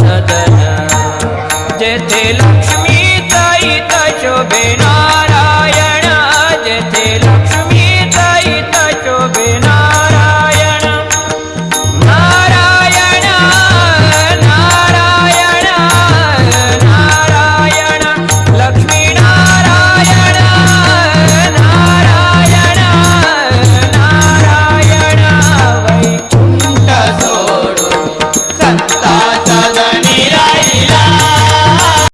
सदन. जेथे लक्ष्मी ताई शोभे